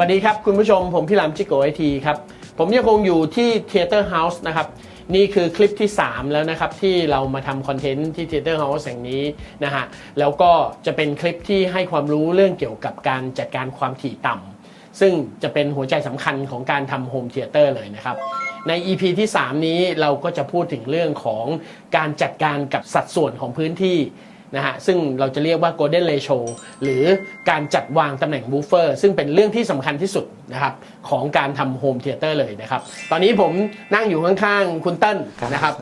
วัสดีครับ คุณผู้ชมผมพี่หลามจิโกไอทีครับ ผมยังคงอยู่ที่ Theater House นะครับ นี่คือคลิปที่ 3 แล้วนะครับ ที่เรามาทำคอนเทนต์ที่ Theater House แห่งนี้นะฮะแล้วก็จะเป็นคลิปที่ให้ความรู้เรื่องเกี่ยวกับการจัดการความถี่ต่ำซึ่งจะเป็นหัวใจสำคัญของการทำโฮมเทเตอร์เลยนะครับใน EP ที่ 3 นี้เราก็จะพูดถึงเรื่องของการจัดการกับสัดส่วนของพื้นที่ นะฮะซึ่งเราจะเรียกว่า golden ratio หรือการจัดวางตำแหน่ง woofer ซึ่งเป็นเรื่องที่สำคัญที่สุดนะครับของการทำ home theater เลยนะครับ ตอนนี้ผมนั่งอยู่ข้างๆ คุณเติ้ลครับนะครับ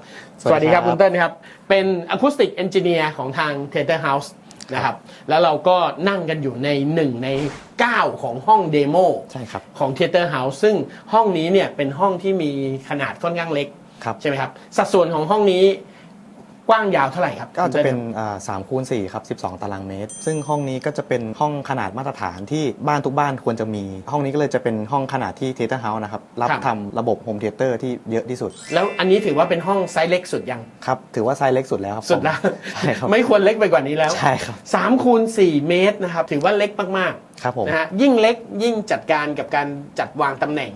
สวัสดีครับ คุณเติ้ลครับ เป็น acoustic engineer ของทาง theater house นะครับแล้วเราก็นั่งกันอยู่ใน 1 ใน 9 ของห้องเดโมใช่ครับของ Theater House ซึ่งห้องนี้เนี่ยเป็นห้องที่มีขนาดค่อนข้างเล็กครับใช่ไหมครับสัดส่วนของห้องนี้ กว้างยาวเท่าไหร่ครับก็จะเป็นคุณติ้ลอ่าสามคูณสี่ครับ 12 ตารางเมตร ซึ่งห้องนี้ก็จะเป็นห้องขนาดมาตรฐานที่บ้านทุกบ้านควรจะมี ห้องนี้ก็เลยจะเป็นห้องขนาดที่ Theater House นะครับรับครับทำระบบโฮมเทเตอร์ที่เยอะที่สุด แล้วอันนี้ถือว่าเป็นห้องไซส์เล็กสุดยัง ครับ ถือว่าไซส์เล็กสุดแล้วครับสุดแล้วใช่ครับไม่ควรเล็กไปกว่านี้แล้วใช่ครับ3คูณ4เมตรนะครับถือว่าเล็กมากครับผมๆนะฮะยิ่งเล็กยิ่งจัดการกับการจัดวางตำแหน่ง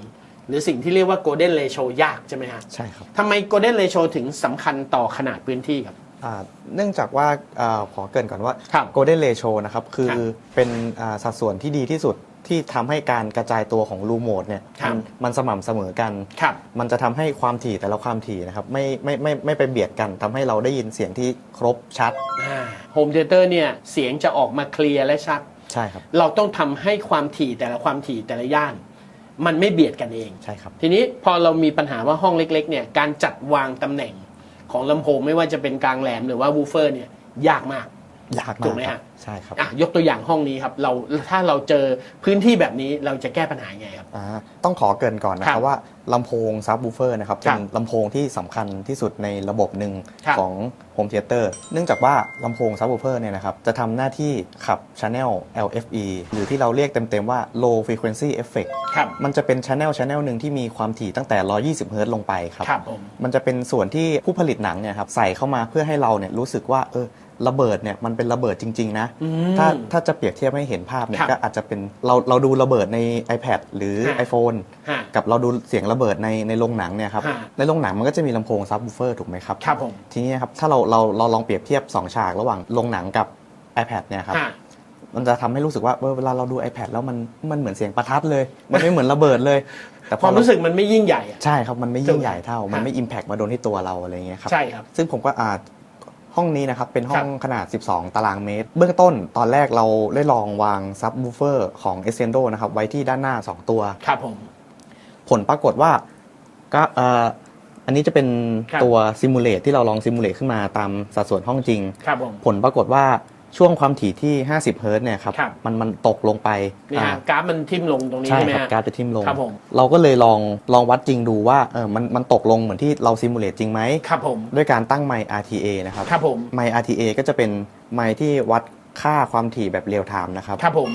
หรือสิ่งที่เรียกว่า golden ratio ยากใช่ไหมฮะใช่ครับทำไม golden ratio ถึงสำคัญต่อขนาดพื้นที่ครับ อ่าเนื่องจากว่าอ่าขอเกรินก่อนว่า ครับ Golden Ratio นะครับ คือครับเป็นอ่าสัดส่วนที่ดีที่สุดที่ทำให้การกระจายตัวของรูโหมดเนี่ยครับ มันมันสม่ำเสมอกัน ครับ มันจะทำให้ความถี่แต่ละความถี่นะครับไม่ไม่ไม่ไม่ไปเบียดกันทำให้เราได้ยินเสียงที่ครบชัดโฮมเทเตอร์เนี่ยเสียงจะออกมาเคลียร์และชัด ใช่ครับ เราต้องทำให้ความถี่แต่ละความถี่แต่ละย่าน มันไม่เบียดกันเอง ใช่ครับ ทีนี้พอเรามีปัญหาว่าห้องเล็ก ๆ เนี่ย การจัดวางตำแหน่งของลำโพงไม่ว่าจะเป็นกลางแหลมหรือว่าวูฟเฟอร์เนี่ยยากมาก ยากถูมากกไหมคฮะรับใช่ครับอะยกตัวอย่างห้องนี้ครับเราถ้าเราเจอพื้นที่แบบนี้เราจะแก้ปัญหายังไงครับอ่าต้องขอเกรินก่อนนะคครัรับบว่าลำโพงซับ w ูเฟอร์นะครับครัเป็บนลำโพงที่สำคัญที่สุดในระบบหนึ่งครับของโฮมเทเตอร์เนื่องจากว่าลำโพงซับ w ูเฟอร์เนี่ยนะครับจะทำหน้าที่ขับ Channel LFE หรือที่เราเรียกเต็มๆว่า Low Frequency Effect ครับมันจะเป็น Channel Channel หนึ่งที่มีความถี่ตั้งแต่ 120 เฮิรตซ์ลงไปครับครับผมมันจะเป็นส่วนที่ผู้ผลิตหนังเนี่ยครับใส่เข้ามาเพื่อให้เราเนี่ยรู้สึกว่าเออ ระเบิดเนี่ยมันเป็นระเบิดจริง ๆ นะอืมถ้าถ้าจะเปรียบเทียบให้เห็นภาพเนี่ครัยบก็อาจจะเป็นเราเราดูระเบิดใน iPad หรือ ฮะ iPhone ฮะ กับเราดูเสียงระเบิดในในโรงหนังเนี่ยครับฮะ ในโรงหนังมันก็จะมีลำโพงซับ w ูเฟอร์ถูกไหมครับ ครับผมทีนี้ครับถ้าเราเราเราลองเปรียบเทียบ 2 ฉากระหว่างโรงหนังกับ iPad เนี่ยครับฮะ มันจะทำให้รู้สึกว่าเออเวลาเราดู iPad แล้วมันมันเหมือนเสียงประทัดเลย มันไม่เหมือนระเบิดเลย แต่พคอวามรู้สึกมันไม่ยิ่งใหญ่อะ ใช่ครับมันไม่ยิ่งใหญ่เท่า มันฮะไม่อิมแพกมาโดนที่ตัวเราอะไรอย่างเงี้ยครับ ใช่ครับ ซึ่งผมก็อาจ ห้องนี้นะครับเป็นห้องครับขนาด 12 ตารางเมตร เบื้องต้นตอนแรกเราได้ลองวางซับ w ูเฟอร์ของ e s c e n d o นะครับไว้ที่ด้านหน้า 2 ตัวครับผมผลปรากฏว่าก็เอ่ออันนี้จะเป็นครับตัวซิมูเลตที่เราลองซิมูเลตขึ้นมาตามสัดส่วนห้องจริง ครับผมผลปรากฏว่า ช่วงความถี่ที่ 50 เฮิรตซ์เนี่ยครับ ครับ มันมันตกลงไปนี่อ่าฮะกราฟมันทิ่มลงตรงนี้ใช่ใช่ไหมครับฮะ การจะทิ่มลง ครับผม เราก็เลยลองลองวัดจริงดูว่าเออมันมันตกลงเหมือนที่เราซิมูเลตจริงไหม ครับผม ด้วยการตั้งไมค์ RTA นะครับ ครับผม ไมค์ RTA ก็จะเป็นไมค์ที่วัดค่าความถี่แบบเรียลไทม์นะครับ ครับผม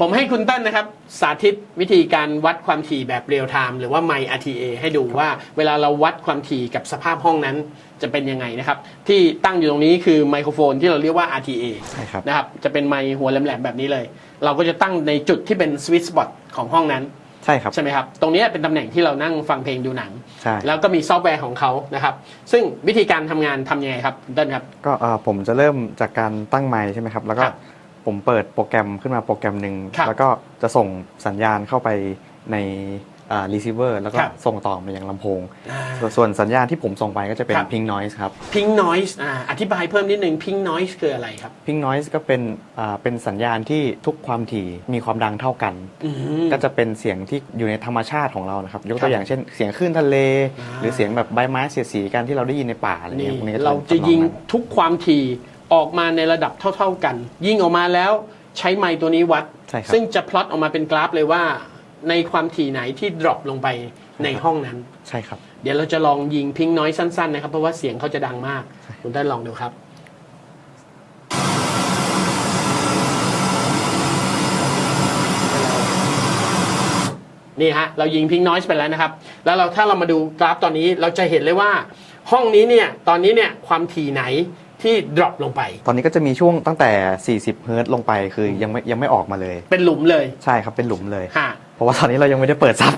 ผมให้คุณเต้นนะครับ สาธิตวิธีการวัดความถี่แบบเรียลไทม์หรือว่าไมค์ RTA ให้ดูว่าเวลาเราวัดความถี่กับสภาพห้องนั้นจะเป็นยังไงนะครับ ที่ตั้งอยู่ตรงนี้คือไมโครโฟนที่เราเรียกว่า RTA ใช่ครับนะครับจะเป็นไมค์หัวแหลมๆแบบนี้เลย เราก็จะตั้งในจุดที่เป็นสวิตช์สปอตของห้องนั้นใช่ครับใช่ไหมครับ ตรงนี้เป็นตำแหน่งที่เรานั่งฟังเพลงดูหนังใช่แล้วก็มีซอฟต์แวร์ของเขานะครับ ซึ่งวิธีการทำงานทำยังไงครับคุณเต้นครับ ก็เอ่อผมจะเริ่มจากการตั้งไมค์ใช่ไหมครับ แล้วก็ครับ ผมเปิดโปรแกรมขึ้นมาโปรแกรมหนึ่งครับแล้วก็จะส่งสัญญาณเข้าไปในรีเซิเวอร์แล้วก็ครับส่งต่อมายังลำโพง ส่วนส่วนสัญญาณที่ผมส่งไปก็จะเป็น ครับ ping noise ครับ พิงนอยส์อธิบายเพิ่มนิดนึงพิงนอยส์คืออะไรครับ ping noise ก็เป็นอ่าเป็นสัญญาณที่ทุกความถี่มีความดังเท่ากัน อืม ก็จะเป็นเสียงที่อยู่ในธรรมชาติของเรานะครับ ยกครัตับวอย่างเช่น เสียงคลื่นทะเล อ่า หรือเสียงแบบใบไม้เสียดสีกันที่เราได้ยินในป่าอะไรนี่เงี้ยพวกนี้ก็เราป็นจะทำนอยิงนั้นทุกความถี่ ออกมาในระดับเท่า ๆกัน ยิงออกมาแล้วใช้ไมค์ตัวนี้วัด ใช่ครับ ซึ่งจะพลอตออกมาเป็นกราฟเลยว่า ในความถี่ไหนที่ดรอปลงไปในห้องนั้น ใช่ครับ เดี๋ยวเราจะลองยิงพิงน้อยสั้นๆนะครับ เพราะว่าเสียงเขาจะดังมาก คุณได้ลองดูครับ นี่ฮะ เรายิงพิงน้อยไปแล้วนะครับ แล้วเราถ้าเรามาดูกราฟตอนนี้เราจะเห็นเลยว่า ห้องนี้เนี่ย ตอนนี้เนี่ยความถี่ไหน ที่ดรอปลงไป ตอนนี้ก็จะมีช่วงตั้งแต่ 40 เฮิรตซ์ลงไปคือยังไม่ยังไม่ออกมาเลย เป็นหลุมเลยใช่ครับเป็นหลุมเลย ฮะ เพราะว่าตอนนี้เรายังไม่ได้เปิดซับ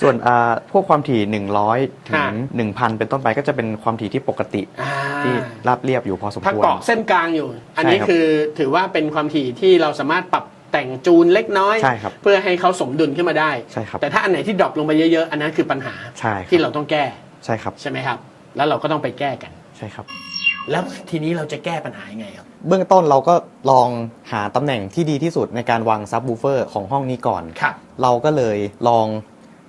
ส่วนอ่าพวกความถี่ 100 ถึงฮะ1,000 เป็นต้นไปก็จะเป็นความถี่ที่ปกติอ่าที่ราบเรียบอยู่พอสมถ้าควร เกาะเส้นกลางอยู่ อันนี้ใช่ครับคือถือว่าเป็นความถี่ที่เราสามารถปรับแต่งจูนเล็กน้อย ใช่ครับเพื่อให้เขาสมดุลขึ้นมาได้ ใช่ครับ แต่ถ้าอันไหนที่ดรอปลงไปเยอะๆ อันนั้นคือปัญหาใช่ครับที่เราต้องแก้ใช่ครับ ใช่ไหมครับ แล้วเราก็ต้องไปแก้กัน ใช่ครับ แล้วทีนี้เราจะแก้ปัญหายังไงครับ เบื้องต้นเราก็ลองหาตำแหน่งที่ดีที่สุดในการวางซับ w ูเฟอร์ของห้องนี้ก่อน ครับ เราก็เลยลอง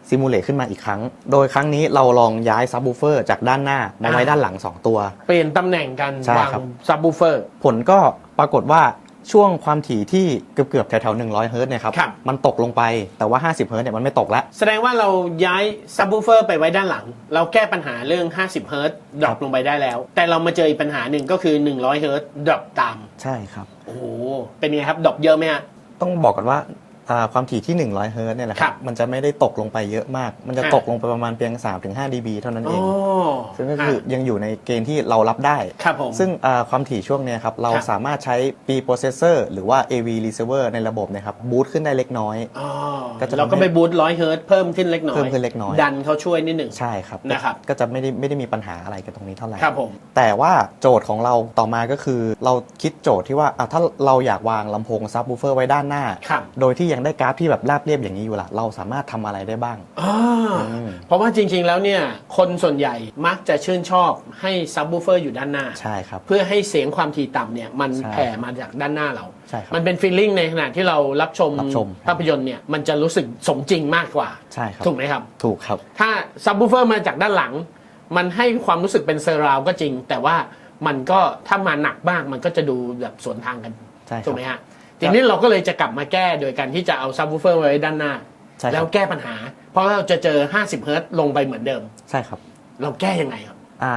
ซิมูเลตขึ้นมาอีกครั้ง โดยครั้งนี้เราลองย้ายซับ w ูเฟอร์จากด้านหน้ามาไว้อ่าด้านหลัง 2 ตัว เปลี่ยนตำแหน่งกันใช่วางครับ ซับ w ูเฟอร์ ผลก็ปรากฏว่า ช่วงความถี่ที่เกือบเกือบๆแถวๆ100เฮิร์ตซ์เนี่ยครับครับ มันตกลงไปแต่ว่า 50เฮิร์ตซ์เนี่ยมันไม่ตกแล้วแสดงว่าเราย้ายซับ w ูเฟอร์ไปไว้ด้านหลัง เราแก้ปัญหาเรื่อง 50เฮิร์ตดรอปลงไปได้แล้ว แต่เรามาเจออีกปัญหาหนึ่งก็คือ 100เฮิร์ตดรอปตาม ใช่ครับ โอ้โหเป็นไงครับดรอปเยอะไหมฮะ ต้องบอกกันว่าอ่า ความถี่ที่ 100 เฮิร์ตซ์เนี่ยแหละคครัรับบมันจะไม่ได้ตกลงไปเยอะมาก มันจะอ่าตกลงไปประมาณเพียง 3-5 dB เท่านั้นเออ๋องซึ่งก็คือยังอยู่ในเกณฑ์ที่เรารับได้ครับผม ซึ่งอ่าความถี่ช่วงเนี้ยครับ เราครับ สามารถใช้ P processor หรือว่า AV receiver ในระบบเนะครับบูตขึ้นได้เล็กน้อย อ๋อก็จะเราก็ไปบูตร้อยเฮิร์ตเพิ่มขึ้นเล็กน้อย เพิ่มขึ้นเล็กน้อย ดันเขาช่วยนิดหนึ่ง ใช่ครับนะครับ ก็จะไม่ได้ไม่ได้มีปัญหาอะไรกับตรงนี้เท่าไหร่ ครับผม แต่ว่าโจทย์ของเราต่อมาก็คือ เราคิดโจทย์ที่ว่าอะถ้าเราอยากวางลำโพงซับ w ูเฟอร์ไว้ด้านหน้า ครับ โดยที่ยังได้กราฟที่แบบราบเรียบอย่างนี้อยู่ล่ะ เราสามารถทำอะไรได้บ้าง อ่าอืม เพราะว่าจริงๆแล้วเนี่ย คนส่วนใหญ่มักจะชื่นชอบให้ซับ w ูเฟอร์อยู่ด้านหน้า ใช่ครับ เพื่อให้เสียงความถี่ต่ำเนี่ยมันใช่แผ่มาจากด้านหน้าเรา ใช่ครับมันเป็นฟีลลิ่งในขณะที่เรารับชมรับชม ภาพยนตร์เนี่ยมันจะรู้สึกสมจริงมากกว่า ใช่ครับถูกไหมครับ ถูกครับ ถ้าซับ w ูเฟอร์มาจากด้านหลัง มันให้ความรู้สึกเป็นเซอร์ราวก็จริง แต่ว่ามันก็ถ้ามาหนักมากมันก็จะดูแบบสวนทางกันใช่ครับ ถูกไหมฮะ ทีนี้เราก็เลยจะกลับมาแก้โดยการที่จะเอาซับ w ูเฟอร์ไว้ด้านหน้า ใช่ครับ แล้วแก้ปัญหา เพราะเราจะเจอ 50 เฮิร์ตซ์ลงไปเหมือนเดิม ใช่ครับ เราแก้ยังไงครับอ่า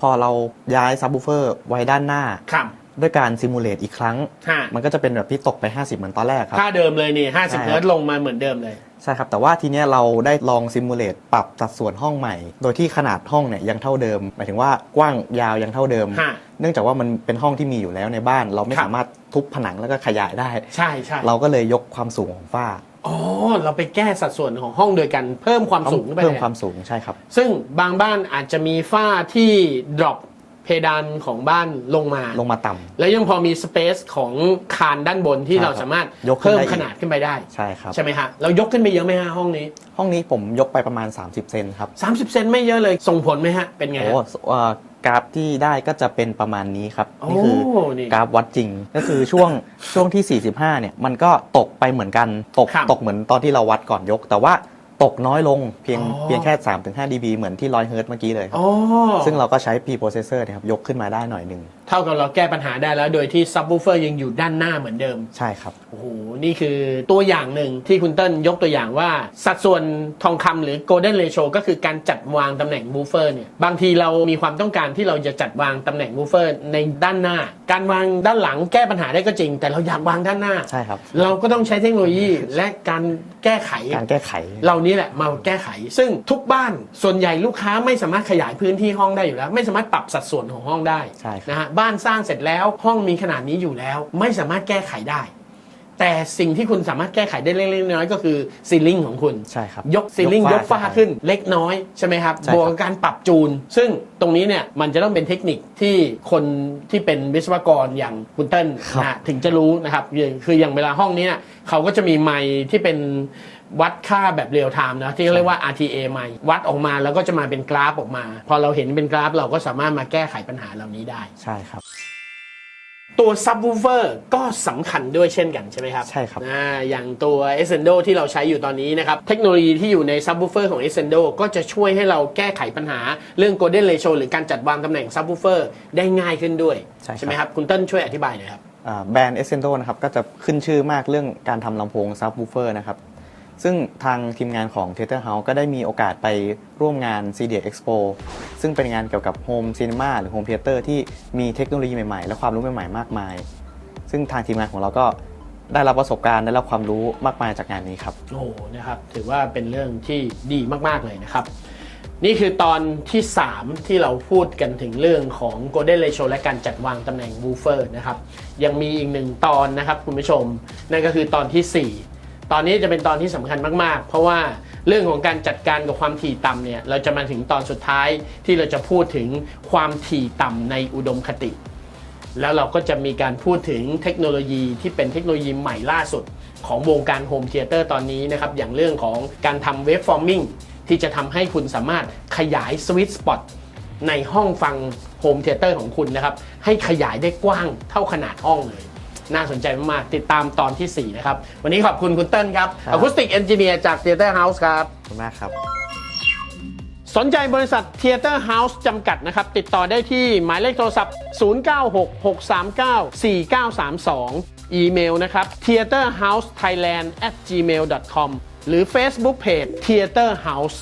พอเราย้ายซับ w ูเฟอร์ไว้ด้านหน้า ครับ ด้วยการซิมูเลตอีกครั้ง ฮะ มันก็จะเป็นแบบที่ตกไป 50 เหมือนตอนแรกครับ ค่าเดิมเลยนี่ใช่50เฮิร์ตซ์ลงมาเหมือนเดิมเลย ใช่ครับ แต่ว่าทีเนี้ยเราได้ลองซิมูเลตปรับสัดส่วนห้องใหม่ โดยที่ขนาดห้องเนี่ยยังเท่าเดิม หมายถึงว่ากว้างยาวยังเท่าเดิม ฮะเนื่องจากว่ามันเป็นห้องที่มีอยู่แล้วในบ้าน เราไม่ครับ สามารถทุบผนังแล้วก็ขยายได้ ใช่ใช่เราก็เลยยกความสูงของฝ้าอ๋อเราไปแก้สัดส่วนของห้องโดยการเพิ่มความสูงขึ้นไปเพิ่มเลยความสูงใช่ครับ ซึ่งบางบ้านอาจจะมีฝ้าที่ดรอป เพดานของบ้านลงมา ลงมาต่ำ แล้วยังพอมีสเปซของคานด้านบนที่ใช่เราครับสามารถยกขึ้นเพิ่มได้อีก ขนาดขึ้นไปได้ ใช่ครับ ใช่ไหมฮะเรายกขึ้นไปเยอะไหมฮะห้องนี้ ห้องนี้ผมยกไปประมาณ 30 เซนครับ30 เซนไม่เยอะเลยส่งผลไหมฮะ เป็นไงโอ้ฮะ เอ่อกราฟที่ได้ก็จะเป็นประมาณนี้ครับโอ้นี่คือนี่กราฟวัดจริง ก็คือช่วง ช่วงที่ 45 เนี่ย มันก็ตกไปเหมือนกัน ตก ครับ ตกเหมือนตอนที่เราวัดก่อนยก แต่ว่า ตกน้อยลงเพียงอ๋อ เพียงแค่ 3-5 dB เหมือนที่100เฮิร์ตซ์เมื่อกี้เลยครับ อ๋อซึ่งเราก็ใช้ P processor เนยครับยกขึ้นมาได้หน่อยหนึ่ง เท่ากับเราแก้ปัญหาได้แล้ว โดยที่ซับ w ูเฟอร์ยังอยู่ด้านหน้าเหมือนเดิม ใช่ครับ โอ้โห นี่คือตัวอย่างหนึ่งที่คุณเติ้ลยกตัวอย่างว่า สัดส่วนทองคำหรือ golden ratio ก็คือการจัดวางตำแหน่งบูเฟอร์เนี่ยบางทีเรามีความต้องการที่เราจะจัดวางตำแหน่งบูเฟอร์ในด้านหน้า การวางด้านหลังแก้ปัญหาได้ก็จริง แต่เราอยากวางด้านหน้าใช่ครับ เราก็ต้องใช้เทคโนโลยีและการแก้ไขการแก้ไขเหล่านี้แหละมาแก้ไข ซึ่งทุกบ้านส่วนใหญ่ลูกค้าไม่สามารถขยายพื้นที่ห้องได้อยู่แล้ว ไม่สามารถปรับสัดส่วนของห้องได้ใช่ครับนะฮะบ้านสร้างเสร็จแล้ว ห้องมีขนาดนี้อยู่แล้ว ไม่สามารถแก้ไขได้ แต่สิ่งที่คุณสามารถแก้ไขได้เล็กๆน้อยๆก็คือซีลิ่งของคุณ ใช่ครับ ยกซีลิ่งยกฝ้าขึ้นเล็กน้อยใช่ไหมครับ ใช่ครับ บวกกับการปรับจูน ซึ่งตรงนี้เนี่ยมันจะต้องเป็นเทคนิคที่คนที่เป็นวิศวกรอย่างคุณเติ้ลนะฮะถึงจะรู้นะครับคือคืออย่างเวลาห้องนี้เนี่ยเขาก็จะมีไมค์ที่เป็น วัดค่าแบบเรียลไทม์นะที่เขาเรียกว่า RTA ไมค์วัดออกมาแล้วก็จะมาเป็นกราฟออกมา พอเราเห็นเป็นกราฟเราก็สามารถมาแก้ไขปัญหาเหล่านี้ได้ ใช่ครับ ตัวซับ w ูเฟอร์ก็สำคัญด้วยเช่นกันใช่ไหมครับใช่ครับอ่าอย่างตัว e s c e n d o ที่เราใช้อยู่ตอนนี้นะครับ เทคโนโลยีที่อยู่ในซับ w ูเฟอร์ของ e s c e n d o ก็จะช่วยให้เราแก้ไขปัญหาเรื่อง golden ratio หรือการจัดวางตำแหน่งซับ w ูเฟอร์ได้ง่ายขึ้นด้วยใช่ครับ ไหมครับคุณเติ้ลช่วยอธิบายหน่อยครับ อ่าแบรนด์ Essendo นะครับก็จะขึ้นชื่อมากเรื่องการทำลำโพงซับ w ูเฟอร์นะครับ ซึ่งทางทีมงานของ Theater House ก็ได้มีโอกาสไปร่วมงาน c d Expo ซึ่งเป็นงานเกี่ยวกับโฮมซีนีมาหรือโฮม t ท a เตอร์ที่มีเทคโนโลยีใหม่ๆ และความรู้ใหม่ๆ มากมาย ซึ่งทางทีมงานของเราก็ได้รับประสบการณ์ได้รับความรู้มากมายจากงานนี้ครับ โอ้โหนะครับถือว่าเป็นเรื่องที่ดีมากๆเลยนะครับ นี่คือตอนที่ 3 ที่เราพูดกันถึงเรื่องของ Golden Ratio และการจัดวางตำแหน่ง Woofer นะครับยังมีอีกหนึ่งตอนนะครับคุณผู้ชม นั่นก็คือตอนที่ ตอนนี้จะเป็นตอนที่สำคัญมากๆ เพราะว่าเรื่องของการจัดการกับความถี่ต่ำเนี่ยเราจะมาถึงตอนสุดท้ายที่เราจะพูดถึงความถี่ต่ำในอุดมคติ แล้วเราก็จะมีการพูดถึงเทคโนโลยีที่เป็นเทคโนโลยีใหม่ล่าสุด ของวงการโฮมเทเตอร์ตอนนี้นะครับอย่างเรื่องของการทำเวฟฟอร์มิงที่จะทำให้คุณสามารถขยายสวิตสปอตในห้องฟังโฮมเทเตอร์ของคุณนะครับให้ขยายได้กว้างเท่าขนาดห้องเลย น่าสนใจมากๆติดตามตอนทีสี่ 4 นะครับ วันนี้ขอบคุณคุณเติ้ลครับครับ อะคูสติกเอนจิเนียร์จากเทเตอร์เฮาส์ครับ ขอบคุณมากครับ สนใจบริษัท Theater House จำกัดนะครับ ติดต่อได้ที่หมายเลขโทรศัพท์ 0966394932 อีเมลนะครับ theaterhousethailand at gmail com หรือ Facebook Page Theater House